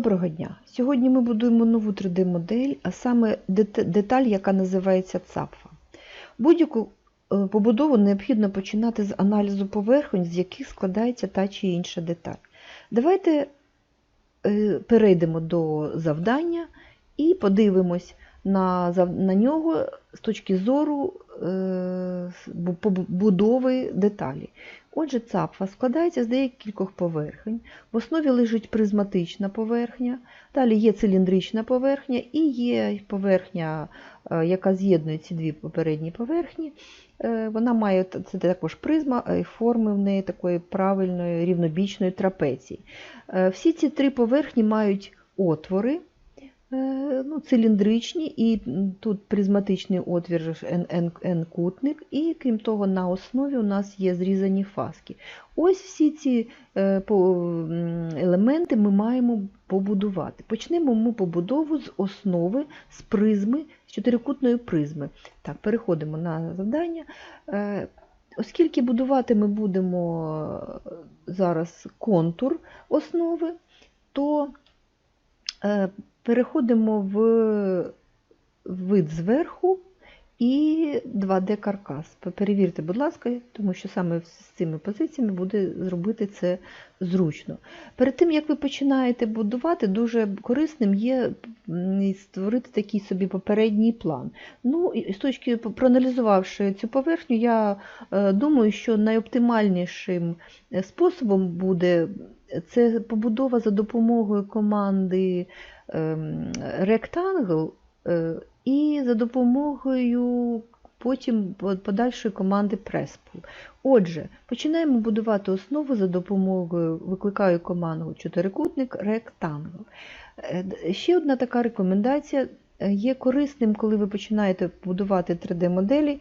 Доброго дня! Сьогодні ми будуємо нову 3D-модель, а саме деталь, яка називається цапфа. Будь-яку е, побудову необхідно починати з аналізу поверхонь, з яких складається та чи інша деталь. Давайте е, перейдемо до завдання і подивимось на, нього з точки зору побудови деталі. Отже, цапфа складається з декількох поверхень. В основі лежить призматична поверхня, далі є циліндрична поверхня і є поверхня, е, яка з'єднує ці дві попередні поверхні. Е, Вона має це також призма, й форми в неї такої правильної рівнобічної трапеції. Е, Всі ці три поверхні мають отвори. Е, Ну, циліндричні, і тут призматичний отвір N-кутник, і крім того, на основі у нас є зрізані фаски. Ось всі ці е, елементи ми маємо побудувати. Почнемо ми побудову з основи, з призми, з чотирикутної призми. Так, переходимо на завдання. Е, Оскільки будувати ми будемо зараз контур основи, то переходимо в вид зверху і 2D-каркас. Перевірте, будь ласка, тому що саме з цими позиціями буде зробити це зручно. Перед тим, як ви починаєте будувати, дуже корисним є створити такий собі попередній план. Ну, з точки проаналізувавши цю поверхню, я е, думаю, що найоптимальнішим е, способом буде це побудова за допомогою команди ем, Rectangle е, і за допомогою потім подальшої команди Presspool. Отже, починаємо будувати основу за допомогою, викликаю команду чотирикутник Rectangle. Е, Ще одна така рекомендація е, є корисним, коли ви починаєте будувати 3D-моделі,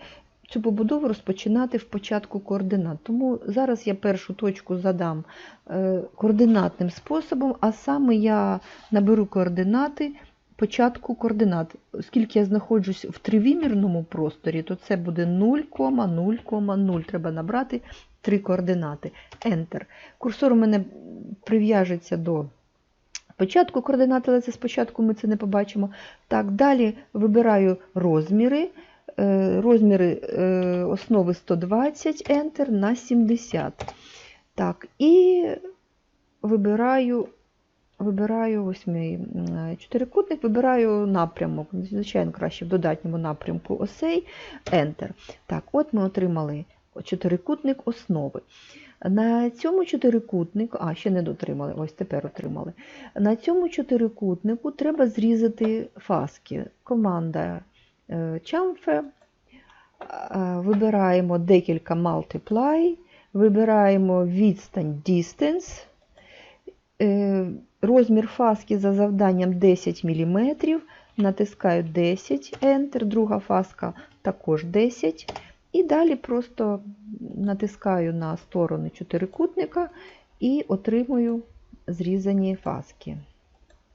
цю побудову розпочинати в початку координат. Тому зараз я першу точку задам е, координатним способом, а саме я наберу координати початку координат. Оскільки я знаходжусь в тривимірному просторі, то це буде 0,0,0. Треба набрати три координати. Enter. Курсор у мене прив'яжеться до початку координат, але це спочатку ми це не побачимо. Так, далі вибираю розміри. Е, Розміри е, основи 120 Enter на 70. Так, і вибираю Вибираю ось чотирикутник, вибираю напрямок. Звичайно, краще в додатньому напрямку осей. Enter. Так, от ми отримали чотирикутник основи. На цьому чотирикутнику, а, ще не дотримали, ось тепер отримали. На цьому чотирикутнику треба зрізати фаски. Команда е, Chamfer. Е, Вибираємо декілька multiply, вибираємо відстань distance. Е, Розмір фаски за завданням 10 мм. Натискаю 10 Enter, друга фаска також 10. І далі просто натискаю на сторони чотирикутника і отримую зрізані фаски.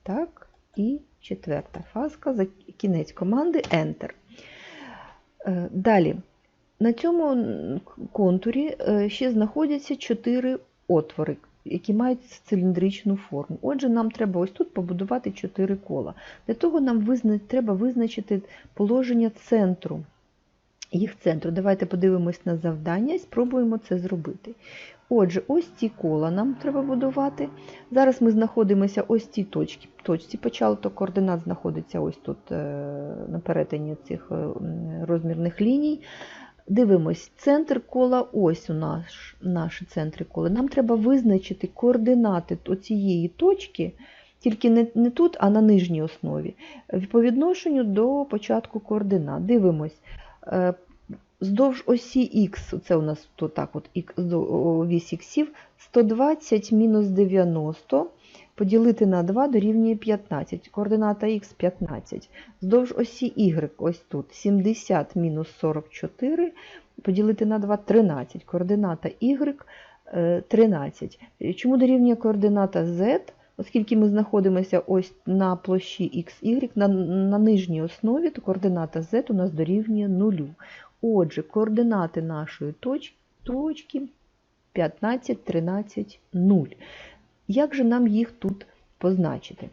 Так, і четверта фаска, кінець команди Enter. Е, Далі. На цьому контурі е, ще знаходяться 4 отвори які мають циліндричну форму. Отже, нам треба ось тут побудувати 4 кола. Для того нам визна... треба визначити положення центру. Їх центру. Давайте подивимось на завдання і спробуємо це зробити. Отже, ось ці кола нам треба будувати. Зараз ми знаходимося ось цій точці. точці. Початок координат знаходиться ось тут е, на перетині цих е, розмірних ліній. Дивимось, центр кола, ось у нас наші центри кола. Нам треба визначити координати цієї точки, тільки не, не тут, а на нижній основі, по відношенню до початку координат. Дивимось, е, здовж осі Х, це у нас тут так от, вісь іксів, 120 мінус 90 поділити на 2 дорівнює 15. Координата х 15. Здовж осі y, ось тут 70 мінус 44, поділити на 2 13. Координата y е, 13. Чому дорівнює координата z? Оскільки ми знаходимося ось на площі XY, на, на нижній основі, то координата z у нас дорівнює 0. Отже, координати нашої точки, точки 15, 13, 0. Як же нам їх тут позначити.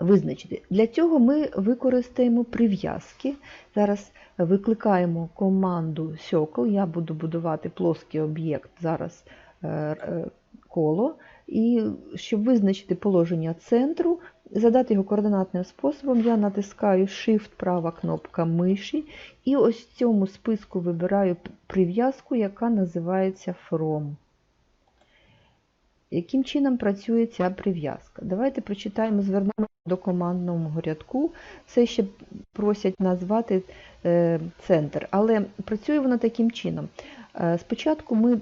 Визначити. Для цього ми використаємо прив'язки. Зараз викликаємо команду Circle. Я буду будувати плоский об'єкт, зараз е, е, коло. І щоб визначити положення центру, задати його координатним способом, я натискаю Shift права кнопка миші, і ось в цьому списку вибираю прив'язку, яка називається From. Яким чином працює ця прив'язка? Давайте прочитаємо, звернемо до командного рядку. Все ще просять назвати е, центр, але працює вона таким чином. Е, спочатку ми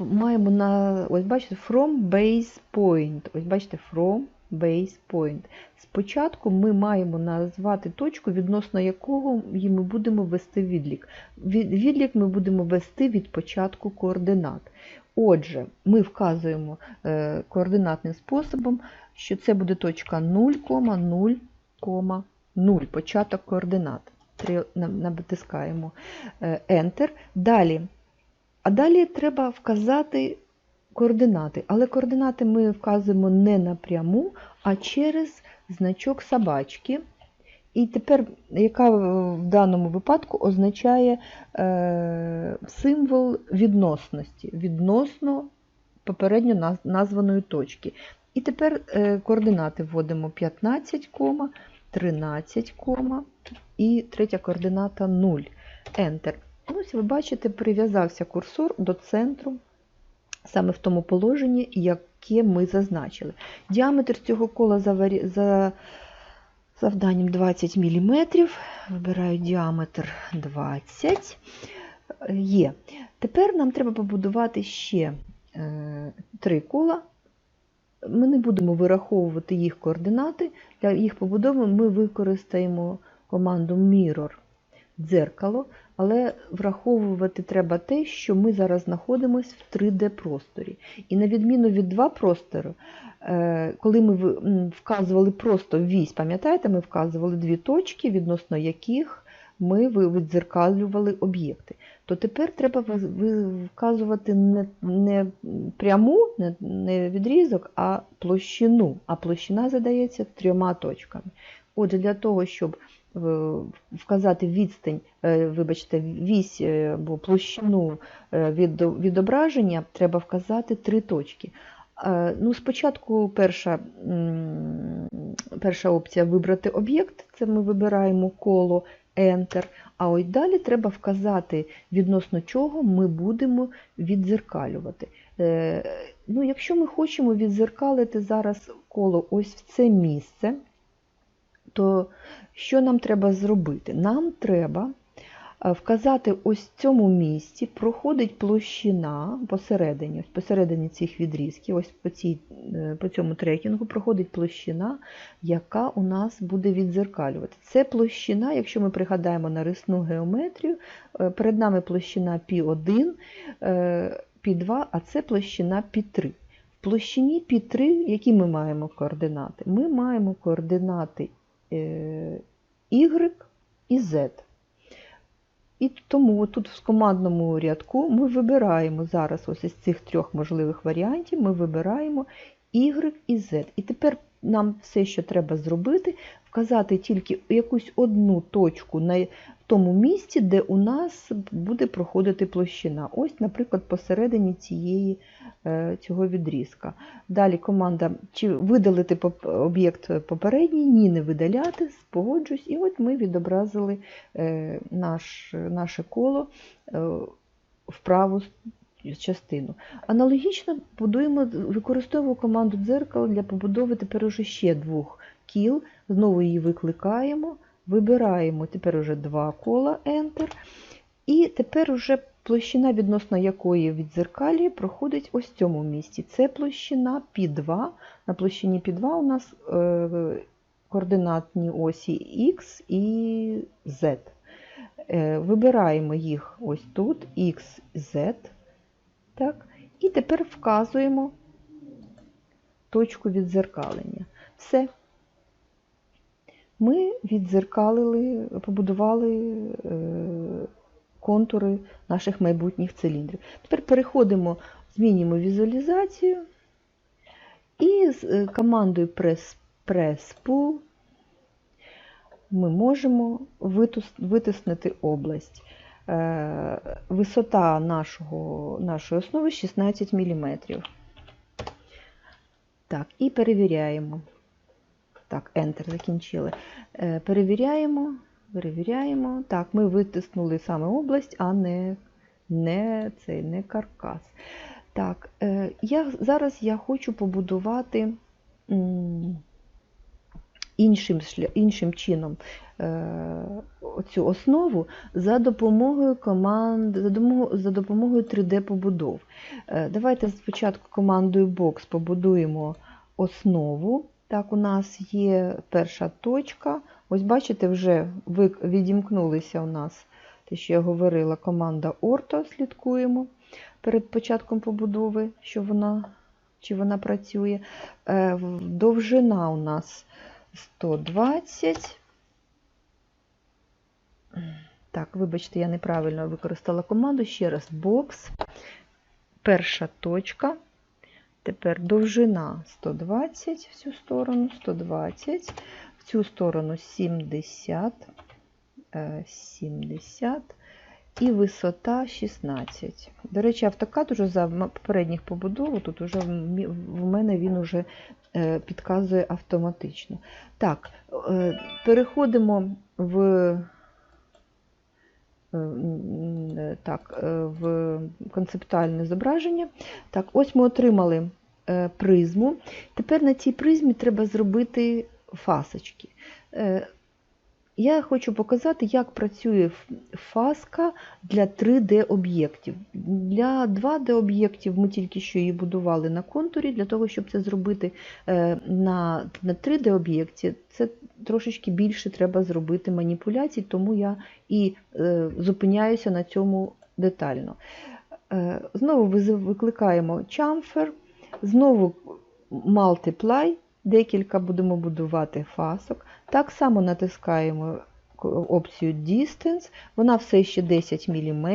маємо на ось бачите, from base point. Ось бачите, from base point. Спочатку ми маємо назвати точку, відносно якого ми будемо ввести відлік. Відлік ми будемо ввести від початку координат. Отже, ми вказуємо е, координатним способом, що це буде точка 0,0,0, початок координат. Натискаємо е, Enter. Далі. А далі треба вказати координати. Але координати ми вказуємо не напряму, а через значок собачки. І тепер, яка в даному випадку означає е, символ відносності, відносно попередньо названої точки. І тепер е, координати вводимо 15, 13, і третя координата 0. Enter. Ось ви бачите, прив'язався курсор до центру, саме в тому положенні, яке ми зазначили. Діаметр цього кола за завданням 20 мм. Вибираю діаметр 20 є. Тепер нам треба побудувати ще е, три кола. Ми не будемо вираховувати їх координати. Для їх побудови ми використаємо команду Mirror дзеркало, але враховувати треба те, що ми зараз знаходимося в 3D-просторі. І на відміну від 2 простору, е, коли ми вказували просто вісь, пам'ятаєте, ми вказували дві точки, відносно яких ми відзеркалювали об'єкти. То тепер треба вказувати не не пряму, не, не відрізок, а площину. А площина задається трьома точками. Отже, для того, щоб вказати відстань, е, вибачте, вісь е, або площину е, відображення, треба вказати три точки. Ну, Спочатку перша перша опція вибрати об'єкт, це ми вибираємо коло Enter, а ось далі треба вказати, відносно чого ми будемо відзеркалювати. Ну, Якщо ми хочемо відзеркалити зараз коло ось в це місце, то що нам треба зробити? Нам треба е, вказати ось в цьому місці, проходить площина посередині, ось посередині цих відрізків, ось по цій, е, по цьому трекінгу проходить площина, яка у нас буде відзеркалювати. Це площина, якщо ми пригадаємо нарисну геометрію, е, перед нами площина π1, π2, а це площина π3. В площині π3, які ми маємо координати? Ми маємо координати Е, y і Z. І тому тут в командному рядку ми вибираємо зараз ось із цих трьох можливих варіантів, ми вибираємо Y і Z. І тепер нам все, що треба зробити, вказати тільки якусь одну точку на тому місці, де у нас буде проходити площина. Ось, наприклад, посередині цієї, е, цього відрізка. Далі команда чи видалити об'єкт попередній, ні, не видаляти, погоджусь, і от ми відобразили е, наш, наше коло е, в праву частину. Аналогічно будуємо, використовуємо команду дзеркало для побудови тепер уже ще двох кіл, знову її викликаємо. Вибираємо тепер уже два кола Enter. І тепер уже площина, відносно якої відзеркалює, проходить ось в цьому місці. Це площина π2. На площині π2 у нас е, координатні осі X і Z. Е, Вибираємо їх ось тут, X, Z. Так? І тепер вказуємо точку відзеркалення. Все ми відзеркалили, побудували е, контури наших майбутніх циліндрів. Тепер переходимо, змінюємо візуалізацію І з е, командою Press, Press Pull ми можемо витиснути область. Е, Висота нашого, нашої основи 16 мм. Так, і перевіряємо. Так, Enter закінчили. Е, Перевіряємо, перевіряємо. Так, ми витиснули саме область, а не, не, цей, не каркас. Так, е, я, зараз я хочу побудувати іншим, іншим чином е, цю основу за допомогою команд, за допомогою, за допомогою 3D-побудов. Е, давайте спочатку командою Box побудуємо основу. Так, у нас є перша точка. Ось бачите, вже відімкнулися у нас, те, що я говорила, команда Orto, слідкуємо перед початком побудови, що вона, чи вона працює. Е, Довжина у нас 120. Так, вибачте, я неправильно використала команду. Ще раз, бокс. Перша точка. Тепер довжина 120 в цю сторону, 120, в цю сторону 70, е, 70 і висота 16. До речі, автокад уже за попередніх побудов, тут уже в мене він уже е, підказує автоматично. Так, е, переходимо в, е, так, в концептуальне зображення. Так, ось ми отримали призму. Тепер на цій призмі треба зробити фасочки. Я хочу показати, як працює фаска для 3D-об'єктів. Для 2D-об'єктів ми тільки що її будували на контурі. Для того, щоб це зробити е, на, на 3D-об'єкті, це трошечки більше треба зробити маніпуляцій, тому я і е, зупиняюся на цьому детально. Е, Знову викликаємо chamfer, знову multiply, декілька будемо будувати фасок. Так само натискаємо опцію Distance, вона все ще 10 мм,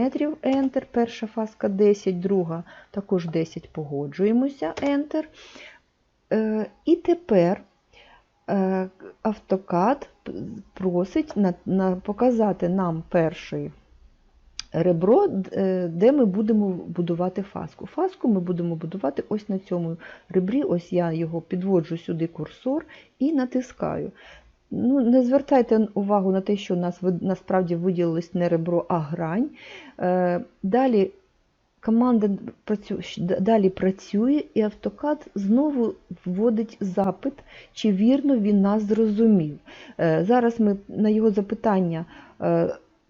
Enter, перша фаска 10, друга також 10, погоджуємося, Enter. Е, І тепер е, автокад просить показати нам перший ребро, е, де ми будемо будувати фаску. Фаску ми будемо будувати ось на цьому ребрі. Ось я його підводжу сюди курсор і натискаю. Ну, Не звертайте увагу на те, що у нас насправді виділилось не ребро, а грань. Е, Далі команда далі працює, і автокад знову вводить запит, чи вірно він нас зрозумів. Е, Зараз ми на його запитання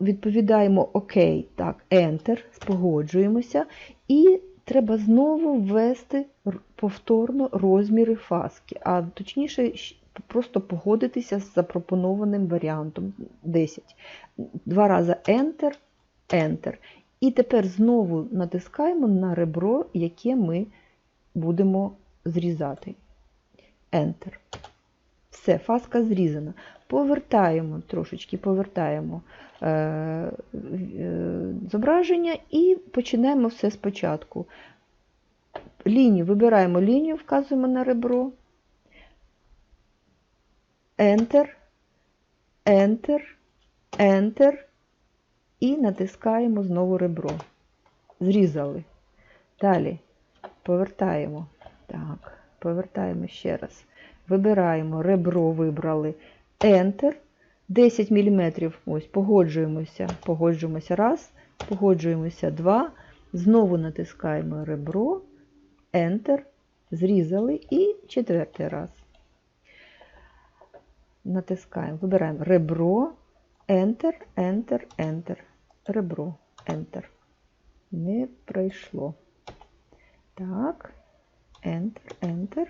відповідаємо ОК, так, Enter, погоджуємося, і треба знову ввести повторно розміри фаски, а точніше просто погодитися з запропонованим варіантом 10. Два рази Enter, Enter. І тепер знову натискаємо на ребро, яке ми будемо зрізати. Enter. Все, фаска зрізана. Повертаємо, трошечки повертаємо е, е, зображення і починаємо все спочатку. Лінію, вибираємо лінію, вказуємо на ребро. Enter, Enter, Enter і натискаємо знову ребро. Зрізали. Далі повертаємо. Так, повертаємо ще раз. Вибираємо ребро, вибрали Enter. 10 мм. Ось, погоджуємося. Погоджуємося раз, погоджуємося два. Знову натискаємо ребро, Enter, зрізали і четвертий раз. Натискаємо, вибираємо ребро, Enter, Enter, Enter. Ребро, Enter. Не пройшло. Так, Enter, Enter.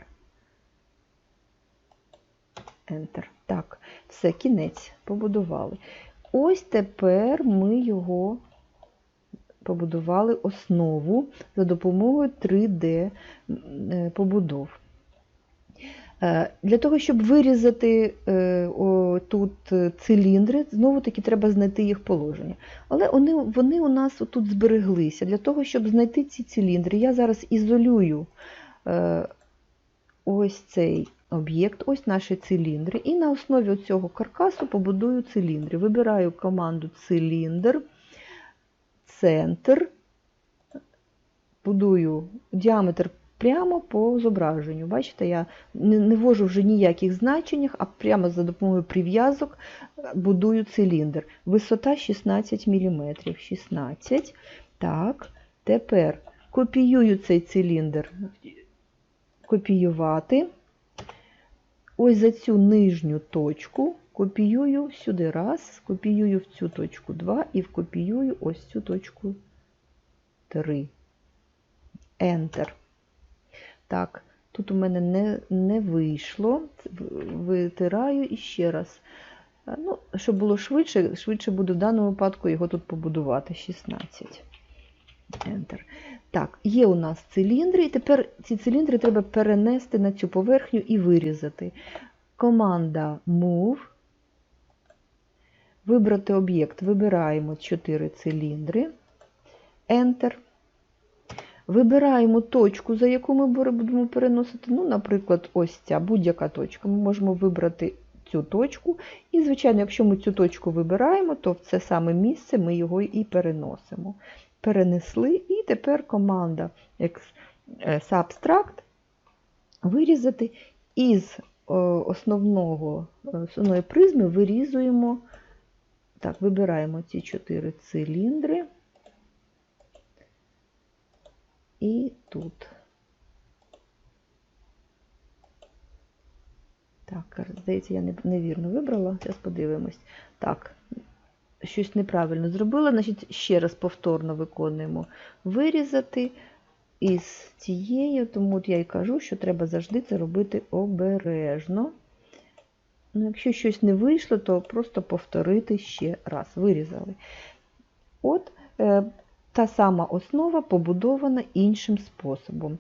Enter. Так, все, кінець. Побудували. Ось тепер ми його побудували основу за допомогою 3D е. Е, Для того, щоб вирізати е, тут циліндри, знову-таки треба знайти їх положення. Але вони, вони у нас тут збереглися. Для того, щоб знайти ці циліндри, я зараз ізолюю ось цей об'єкт, ось наші циліндри. І на основі цього каркасу побудую циліндри. Вибираю команду циліндр, центр, будую діаметр прямо по зображенню. Бачите, я не, ввожу вже ніяких значеннях, а прямо за допомогою прив'язок будую циліндр. Висота 16 мм. 16. Так, тепер копіюю цей циліндр, копіювати. Ось за цю нижню точку копіюю сюди раз, копіюю в цю точку 2 і вкопіюю ось цю точку 3. Enter. Так, тут у мене не не вийшло. Витираю і ще раз. Ну, Щоб було швидше, швидше буде в даному випадку його тут побудувати 16. Enter. Так, є у нас циліндри, і тепер ці циліндри треба перенести на цю поверхню і вирізати. Команда Move. Вибрати об'єкт. Вибираємо 4 циліндри. Enter. Вибираємо точку, за яку ми будемо переносити. Ну, Наприклад, ось ця будь-яка точка. Ми можемо вибрати цю точку. І, звичайно, якщо ми цю точку вибираємо, то в це саме місце ми його і переносимо. Перенесли, і тепер команда Subtract вирізати із основного основної призми вирізуємо, так, вибираємо ці чотири циліндри. І тут. Так, здається, я невірно вибрала. Зараз подивимось. Так, щось неправильно зробила, значить, ще раз повторно виконуємо вирізати із цією, тому от я і кажу, що треба завжди це робити обережно. Ну, Якщо щось не вийшло, то просто повторити ще раз. Вирізали. От, е, та сама основа побудована іншим способом.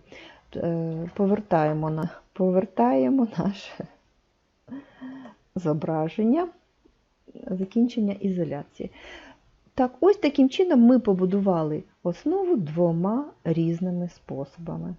Е, повертаємо, на, повертаємо наше зображення, закінчення ізоляції. Так, ось таким чином ми побудували основу двома різними способами.